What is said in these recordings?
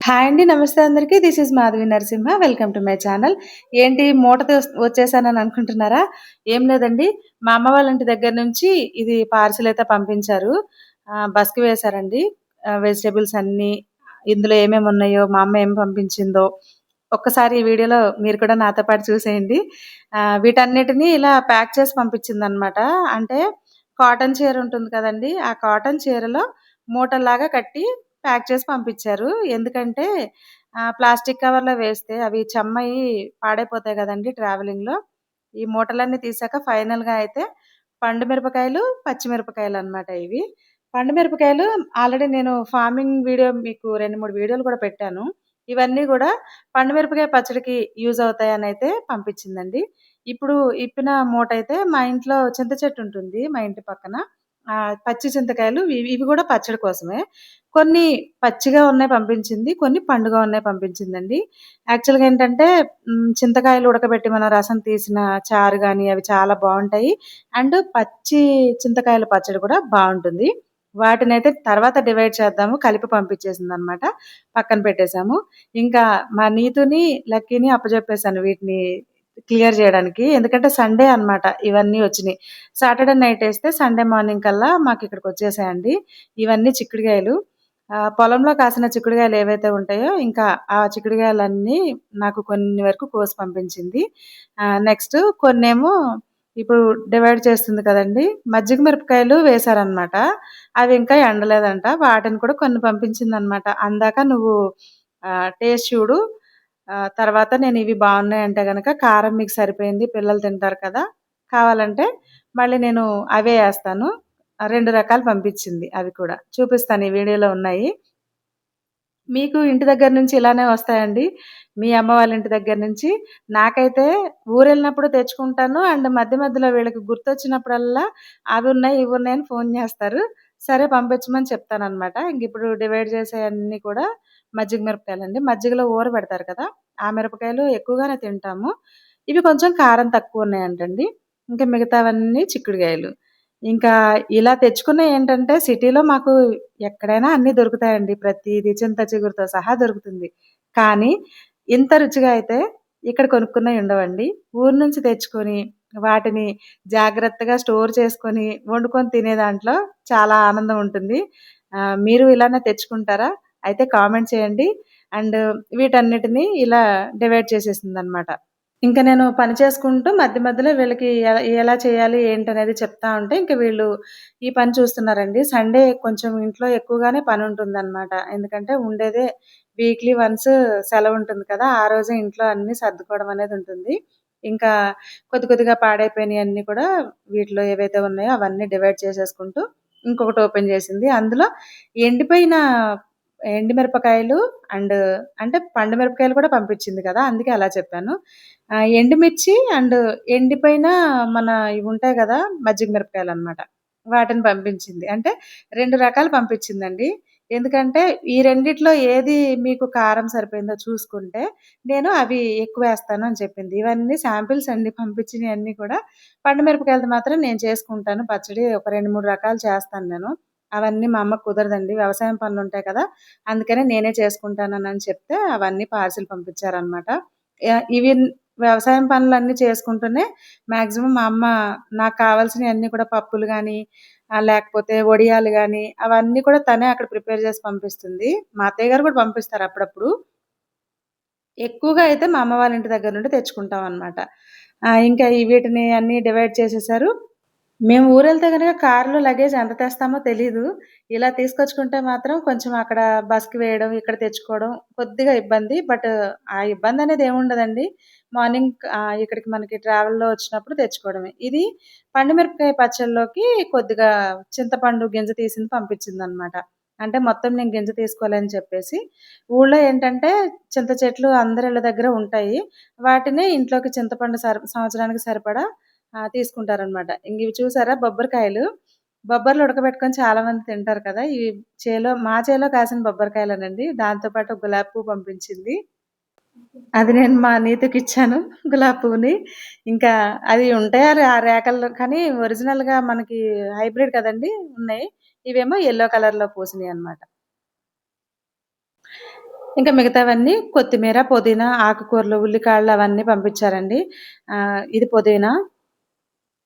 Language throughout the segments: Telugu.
హాయ్ అండి. నమస్తే అందరికి. This is Madhavi Narasimha. Welcome to my channel. ఏంటి మూట వచ్చేసానని అనుకుంటున్నారా? ఏం లేదండి. మా అమ్మ వాళ్ళ ఇంటి దగ్గర నుంచి ఇది పార్సిల్ అయితే పంపించారు. బస్‌కి వేశారండి. వెజిటేబుల్స్ అన్నీ ఇందులో ఏమేమి ఉన్నాయో, మా అమ్మ ఏం పంపించిందో, ఒక్కసారి ఈ వీడియోలో మీరు కూడా నాతో పాటు చూసేయండి. వీటన్నిటినీ వీటన్నిటిని ఇలా ప్యాక్ చేసి పంపించిందనమాట. అంటే కాటన్ చీర ఉంటుంది కదండి ఆ కాటన్ చీరలో మూటల్లాగా కట్టి ప్యాక్ చేసి పంపించారు. ఎందుకంటే ప్లాస్టిక్ కవర్‌లో వేస్తే అవి చెమ్మయి పాడైపోతాయి కదండి ట్రావెలింగ్‌లో. ఈ మూటలన్నీ తీసాక ఫైనల్‌గా అయితే పండు మిరపకాయలు, పచ్చిమిరపకాయలనమాట ఇవి. పండు మిరపకాయలు ఆల్రెడీ నేను ఫార్మింగ్ వీడియో మీకు 2, 3 వీడియోలు కూడా పెట్టాను. ఇవన్నీ కూడా పండు మిరపకాయ పచ్చడికి యూజ్ అవుతాయనైతే పంపించిందండి. ఇప్పుడు ఇప్పిన మూట అయితే మా ఇంట్లో చింత చెట్టు ఉంటుంది మా ఇంటి పక్కన. పచ్చి చింతకాయలు ఇవి ఇవి పచ్చడి కోసమే. కొన్ని పచ్చిగా ఉన్నాయి పంపించింది. కొన్ని పండుగ ఉన్నాయి పంపించిందండి. యాక్చువల్‌గా ఏంటంటే చింతకాయలు ఉడకబెట్టి మనం రసం తీసిన చారు కానీ అవి చాలా బాగుంటాయి అండ్ పచ్చి చింతకాయల పచ్చడి కూడా బాగుంటుంది వాటిని అయితే తర్వాత డివైడ్ చేద్దాము కలిపి పంపించేసింది అనమాట పక్కన పెట్టేసాము. ఇంకా మా నీతుని, లక్కీని అప్పచెప్పేశాను వీటిని క్లియర్ చేయడానికి ఎందుకంటే సండే అనమాట ఇవన్నీ వచ్చినాయి సాటర్‌డే నైట్ వేస్తే సండే మార్నింగ్ కల్లా మాకు ఇక్కడికి వచ్చేసాయండి ఇవన్నీ చిక్కుడుగాయలు. పొలంలో కాసిన చిక్కుడుగాయలు ఏవైతే ఉంటాయో ఇంకా ఆ చిక్కుడుగాయలన్నీ నాకు కొన్ని వరకు కోసి పంపించింది. నెక్స్ట్ కొన్నేమో ఇప్పుడు డివైడ్ చేస్తుంది కదండీ! మజ్జిగ మిరపకాయలు వేశారనమాట. అవి ఇంకా ఎండలేదంట. వాటిని కూడా కొన్ని పంపించింది అనమాట అందాక నువ్వు టేస్ట్ చూడు. తర్వాత నేను ఇవి బాగున్నాయి అంటే కనుక కారం మీకు సరిపోయింది పిల్లలు తింటారు కదా! కావాలంటే మళ్ళీ నేను అవే వేస్తాను రెండు రకాలు పంపించింది అవి కూడా. చూపిస్తాను ఈ వీడియోలో ఉన్నాయి. మీకు ఇంటి దగ్గర నుంచి ఇలానే వస్తాయండి. మీ అమ్మ వాళ్ళ ఇంటి దగ్గర నుంచి. నాకైతే ఊరెళ్ళినప్పుడు తెచ్చుకుంటాను. అండ్ మధ్య మధ్యలో వీళ్ళకి గుర్తొచ్చినప్పుడల్లా అవి ఉన్నాయి ఇవి ఉన్నాయని ఫోన్ చేస్తారు సరే పంపించమని చెప్తానన్నమాట ఇంక ఇప్పుడు డివైడ్ చేసేయన్నీ కూడా మజ్జిగ మిరపకాయలండి. మజ్జిగలో ఊరబెడతారు కదా! ఆ మిరపకాయలు ఎక్కువగానే తింటాము. ఇవి కొంచెం కారం తక్కువ ఉన్నాయంటండి ఇంకా మిగతావన్నీ చిక్కుడుకాయలు ఇంకా ఇలా తెచ్చుకున్నయేంటంటే సిటీలో మాకు ఎక్కడైనా అన్నీ దొరుకుతాయండి. ప్రతిదీ చింత చిగురుతో సహా దొరుకుతుంది. కానీ ఇంత రుచిగా అయితే ఇక్కడ కొనుక్కున్నవి ఉండవండి. ఊరు నుంచి తెచ్చుకొని వాటిని జాగ్రత్తగా స్టోర్ చేసుకొని వండుకొని తినే దాంట్లో చాలా ఆనందం ఉంటుంది. మీరు ఇలానే తెచ్చుకుంటారా? అయితే కామెంట్ చేయండి. అండ్ వీటన్నిటిని ఇలా డివైడ్ చేసేసింది అనమాట ఇంకా నేను పని చేసుకుంటూ మధ్య మధ్యలో వీళ్ళకి ఎలా ఎలా చేయాలి ఏంటనేది చెప్తా ఉంటే ఇంక వీళ్ళు ఈ పని చూస్తున్నారండి. సండే కొంచెం ఇంట్లో ఎక్కువగానే పని పనుంటుందనమాట. ఎందుకంటే ఉండేదే వీక్లీ వన్స్ సెలవు ఉంటుంది కదా! ఆ రోజే ఇంట్లో అన్నీ సర్దుకోవడం అనేది ఉంటుంది. ఇంకా కొద్ది కొద్దిగా పాడైపోయినయన్నీ కూడా వీటిలో ఏవైతే ఉన్నాయో అవన్నీ డివైడ్ చేసేసుకుంటూ ఇంకొకటి ఓపెన్ చేసింది. అందులో ఎండిపోయిన ఎండు మిరపకాయలు అండ్ అంటే పండు మిరపకాయలు కూడా పంపించింది కదా! అందుకే అలా చెప్పాను. ఎండుమిర్చి అండ్ ఎండిపోయిన మన ఇవి ఉంటాయి కదా మజ్జిగ మిరపకాయలు అనమాట వాటిని పంపించింది. అంటే రెండు రకాలు పంపించిందండి. ఎందుకంటే ఈ రెండిట్లో ఏది మీకు కారం సరిపోయిందో చూసుకుంటే నేను అవి ఎక్కువ వేస్తాను అని చెప్పింది. ఇవన్నీ శాంపిల్స్ అండి పంపించినయన్నీ కూడా. పండుమిరపకాయలతో మాత్రం నేను చేసుకుంటాను పచ్చడి. ఒక 2, 3 రకాలు చేస్తాను నేను. అవన్నీ మా అమ్మకు కుదరదండి. వ్యవసాయం పనులు ఉంటాయి కదా! అందుకనే నేనే చేసుకుంటానని చెప్తే అవన్నీ పార్సిల్ పంపించారనమాట. ఇవి వ్యవసాయం పనులన్నీ చేసుకుంటూనే మాక్సిమం మా అమ్మ నాకు కావాల్సినవన్నీ కూడా పప్పులు కానీ లేకపోతే వడియాలు కానీ అవన్నీ కూడా తనే అక్కడ ప్రిపేర్ చేసి పంపిస్తుంది. మా అత్తయ్య గారు కూడా పంపిస్తారు అప్పుడప్పుడు. ఎక్కువగా అయితే మా అమ్మ వాళ్ళ ఇంటి దగ్గర నుండి తెచ్చుకుంటాం అనమాట ఇంకా వీటిని అన్నీ డివైడ్ చేసేసారు మేము ఊరెళ్తే కనుక కార్‌లో లగేజ్ ఎంత తెస్తామో తెలీదు. ఇలా తీసుకొచ్చుకుంటే మాత్రం కొంచెం అక్కడ బస్‌కి వేయడం, ఇక్కడ తెచ్చుకోవడం కొద్దిగా ఇబ్బంది. బట్ ఆ ఇబ్బంది అనేది ఏముండదండి. మార్నింగ్ ఇక్కడికి మనకి ట్రావెల్‌లో వచ్చినప్పుడు తెచ్చుకోవడమే. ఇది పండు మిరపకాయ కొద్దిగా చింతపండు గింజ తీసింది పంపించిందనమాట. అంటే మొత్తం నేను గింజ తీసుకోవాలని చెప్పేసి. ఊళ్ళో ఏంటంటే చింత చెట్లు అందరిళ్ళ దగ్గర ఉంటాయి. వాటిని ఇంట్లోకి చింతపండు సర్ సంవత్సరానికి సరిపడా తీసుకుంటారనమాట తీసుకుంటారనమాట. ఇవి చూసారా బొబ్బరికాయలు. బొబ్బర్లు ఉడకబెట్టుకొని చాలామంది తింటారు కదా! ఇవి చేలో మా చేలో కాసిన బొబ్బరికాయలనండి దాంతో పాటు గులాబీ పువ్వు పంపించింది. అది నేను మా నీతుకిచ్చాను గులాబీ పువ్వుని. ఇంకా అది ఉంటాయి ఆ రే రేకల్లో కానీ ఒరిజినల్‌గా మనకి హైబ్రిడ్ కదండీ! ఉన్నాయి. ఇవేమో ఎల్లో కలర్‌లో పూసినాయి అనమాట ఇంకా మిగతావన్నీ కొత్తిమీర, పుదీనా, ఆకుకూరలు, ఉల్లికాడలు అవన్నీ పంపించారండి. ఇది పుదీనా.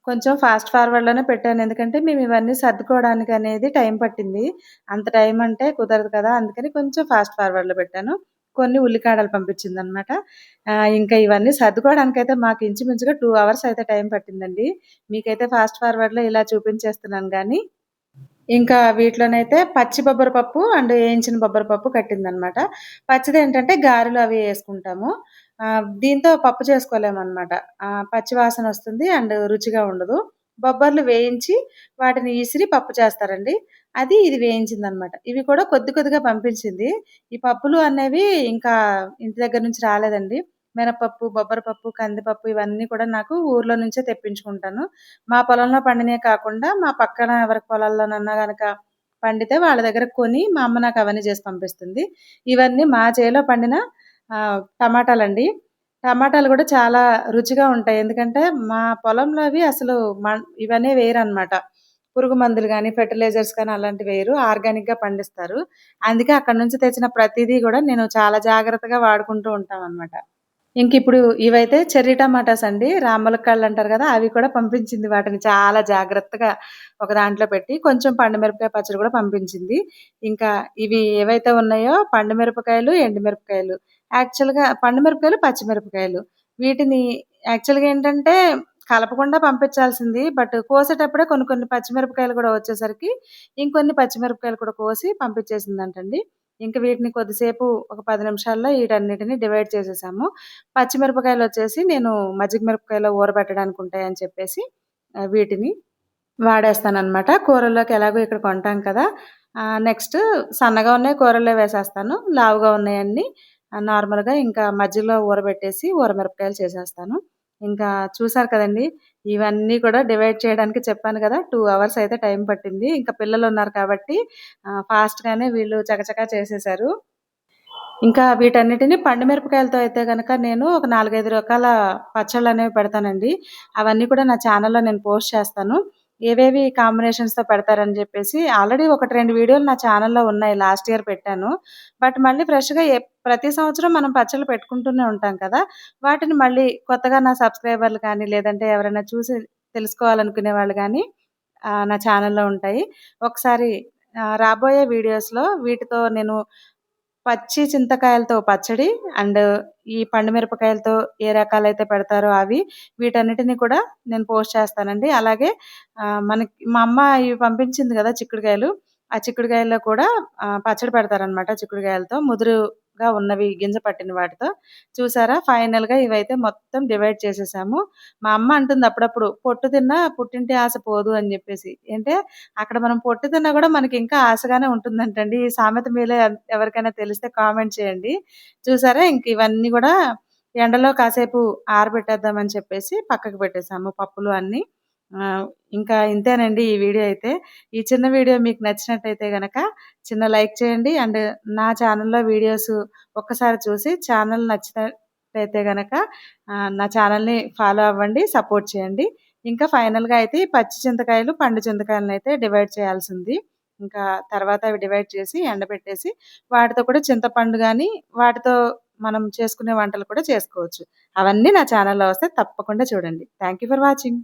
కొంచెం ఫాస్ట్ ఫార్వర్డ్‌లోనే పెట్టాను. ఎందుకంటే మేము ఇవన్నీ సర్దుకోవడానికి అనేది టైం పట్టింది. అంత టైం అంటే కుదరదు కదా! అందుకని కొంచెం ఫాస్ట్ ఫార్వర్డ్‌లో పెట్టాను. కొన్ని ఉల్లికాడలు పంపించిందనమాట. అనమాట ఇంకా ఇవన్నీ సర్దుకోవడానికి అయితే మాకు ఇంచుమించుగా టూ అవర్స్ అయితే టైం పట్టిందండి. మీకైతే ఫాస్ట్ ఫార్వర్డ్‌లో ఇలా చూపించేస్తున్నాను కానీ ఇంకా వీటిలోనైతే పచ్చి బొబ్బరి పప్పు అండ్ వేయించిన బొబ్బరి పప్పు కట్టిందనమాట. పచ్చిదేంటంటే గారెలు అవి వేసుకుంటాము దీంతో పప్పు చేసుకోలేమనమాట. పచ్చివాసన వస్తుంది అండ్ రుచిగా ఉండదు. బొబ్బర్లు వేయించి వాటిని ఈసిరి పప్పు చేస్తారండి. అది ఇది వేయించిందనమాట. ఇవి కూడా కొద్ది కొద్దిగా పంపించింది. ఈ పప్పులు అనేవి ఇంకా ఇంటి దగ్గర నుంచి రాలేదండి. మినపప్పు, బొబ్బరపప్పు కందిపప్పు ఇవన్నీ కూడా నాకు ఊర్లో నుంచే తెప్పించుకుంటాను. మా పొలంలో పండినే కాకుండా మా పక్కన ఎవరి పొలాల్లోనన్నా కనుక పండితే వాళ్ళ దగ్గర కొని మా అమ్మ నాకు అవన్నీ చేసి పంపిస్తుంది. ఇవన్నీ మా చేలో పండిన టమాటాలండి. టమాటాలు కూడా చాలా రుచిగా ఉంటాయి. ఎందుకంటే మా పొలంలో అవి అసలు మన్ ఇవన్నీ వేయరనమాట. పురుగు మందులు కానీ ఫెర్టిలైజర్స్ కానీ అలాంటివి వేయరు. ఆర్గానిక్‌గా పండిస్తారు. అందుకే అక్కడి నుంచి తెచ్చిన ప్రతిదీ కూడా నేను చాలా జాగ్రత్తగా వాడుకుంటూ ఉంటామన్నమాట ఇంక ఇప్పుడు ఇవైతే చెర్రీ టమాటాస్ అండి. రామలక్కళ్ళు అంటారు కదా అవి కూడా పంపించింది. వాటిని చాలా జాగ్రత్తగా ఒక దాంట్లో పెట్టి, కొంచెం పండు మిరపకాయ పచ్చడి కూడా పంపించింది. ఇంకా ఇవి ఏవైతే ఉన్నాయో పండు మిరపకాయలు, ఎండు మిరపకాయలు. యాక్చువల్‌గా పండు మిరపకాయలు, వీటిని యాక్చువల్‌గా ఏంటంటే కలపకుండా పంపించాల్సింది. బట్ కోసేటప్పుడే కొన్ని కొన్ని పచ్చిమిరపకాయలు కూడా వచ్చేసరికి ఇంకొన్ని పచ్చిమిరపకాయలు కూడా కోసి పంపించేసిందంటండి. ఇంకా వీటిని కొద్దిసేపు ఒక పది నిమిషాల్లో వీటన్నిటిని డివైడ్ చేసేసాము. పచ్చిమిరపకాయలు వచ్చేసి నేను మజ్జిగ మిరపకాయలో ఊరబెట్టడానికి ఉంటాయని చెప్పేసి వీటిని వాడేస్తానమాట కూరల్లోకి ఎలాగో ఇక్కడ కొంటాం కదా! నెక్స్ట్ సన్నగా ఉన్నాయి కూరల్లో వేసేస్తాను. లావుగా ఉన్నాయన్నీ నార్మల్‌గా ఇంకా మధ్యలో ఊరబెట్టేసి ఊరమిరపకాయలు చేసేస్తాను. ఇంకా చూసారు కదండీ! ఇవన్నీ కూడా డివైడ్ చేయడానికి చెప్పాను కదా టూ అవర్స్ అయితే టైం పట్టింది. ఇంకా పిల్లలు ఉన్నారు కాబట్టి ఫాస్ట్‌గానే వీళ్ళు చకచకా చేసేసారు ఇంకా వీటన్నిటిని పండు మిరపకాయలతో అయితే కనుక నేను ఒక నాలుగైదు రకాల పచ్చళ్ళు అనేవి పెడతానండి. అవన్నీ కూడా నా ఛానల్‌లో నేను పోస్ట్ చేస్తాను. ఏవేవి కాంబినేషన్స్‌తో పెడతారని చెప్పేసి ఆల్రెడీ 1, 2 వీడియోలు నా ఛానల్‌లో ఉన్నాయి. లాస్ట్ ఇయర్ పెట్టాను. బట్ మళ్ళీ ఫ్రెష్‌గా ప్రతి సంవత్సరం మనం పచ్చళ్ళు పెట్టుకుంటూనే ఉంటాం కదా! వాటిని మళ్ళీ కొత్తగా నా సబ్స్క్రైబర్లు కానీ, లేదంటే ఎవరైనా చూసి తెలుసుకోవాలనుకునే వాళ్ళు కానీ నా ఛానల్‌లో ఉంటాయి. ఒకసారి రాబోయే వీడియోస్‌లో వీటితో నేను పచ్చి చింతకాయలతో పచ్చడి అండ్ ఈ పండు మిరపకాయలతో ఏ రకాలైతే పెడతారో అవి, వీటన్నిటిని కూడా నేను పోస్ట్ చేస్తానండి. అలాగే మనకి మా అమ్మ ఇవి పంపించింది కదా చిక్కుడుకాయలు ఆ చిక్కుడుకాయల్లో కూడా పచ్చడి పెడతారనమాట ముదురు గా ఉన్నవి గింజ పట్టిన వాటితో. చూసారా ఫైనల్‌గా ఇవైతే మొత్తం డివైడ్ చేసేసాము. మా అమ్మ అంటుంది అప్పుడప్పుడు పొట్టు తిన్నా పుట్టింటి ఆశ పోదు అని చెప్పేసి అంటే అక్కడ మనం పొట్టు తిన్నా కూడా మనకి ఇంకా ఆశగానే ఉంటుందంటండి. ఈ సామెత మీలో ఎవరికైనా తెలిస్తే కామెంట్ చేయండి. చూసారా ఇంక ఇవన్నీ కూడా ఎండలో కాసేపు ఆరబెట్టేద్దామని చెప్పేసి పక్కకు పెట్టేసాము పప్పులు అన్నీ. ఇంకా ఇంతేనండి ఈ వీడియో అయితే. ఈ చిన్న వీడియో మీకు నచ్చినట్టయితే గనక చిన్న లైక్ చేయండి. అండ్ నా ఛానల్‌లో వీడియోస్ ఒక్కసారి చూసి ఛానల్ నచ్చినట్టయితే గనక నా ఛానల్‌ని ఫాలో అవ్వండి. సపోర్ట్ చేయండి. ఇంకా ఫైనల్‌గా అయితే ఈ పచ్చి చింతకాయలు, పండు చింతకాయలనైతే డివైడ్ చేయాల్సింది. ఇంకా తర్వాత అవి డివైడ్ చేసి ఎండబెట్టేసి వాటితో కూడా చింతపండు కానీ వాటితో మనం చేసుకునే వంటలు కూడా చేసుకోవచ్చు. అవన్నీ నా ఛానల్‌లో వస్తే తప్పకుండా చూడండి. Thank you for watching.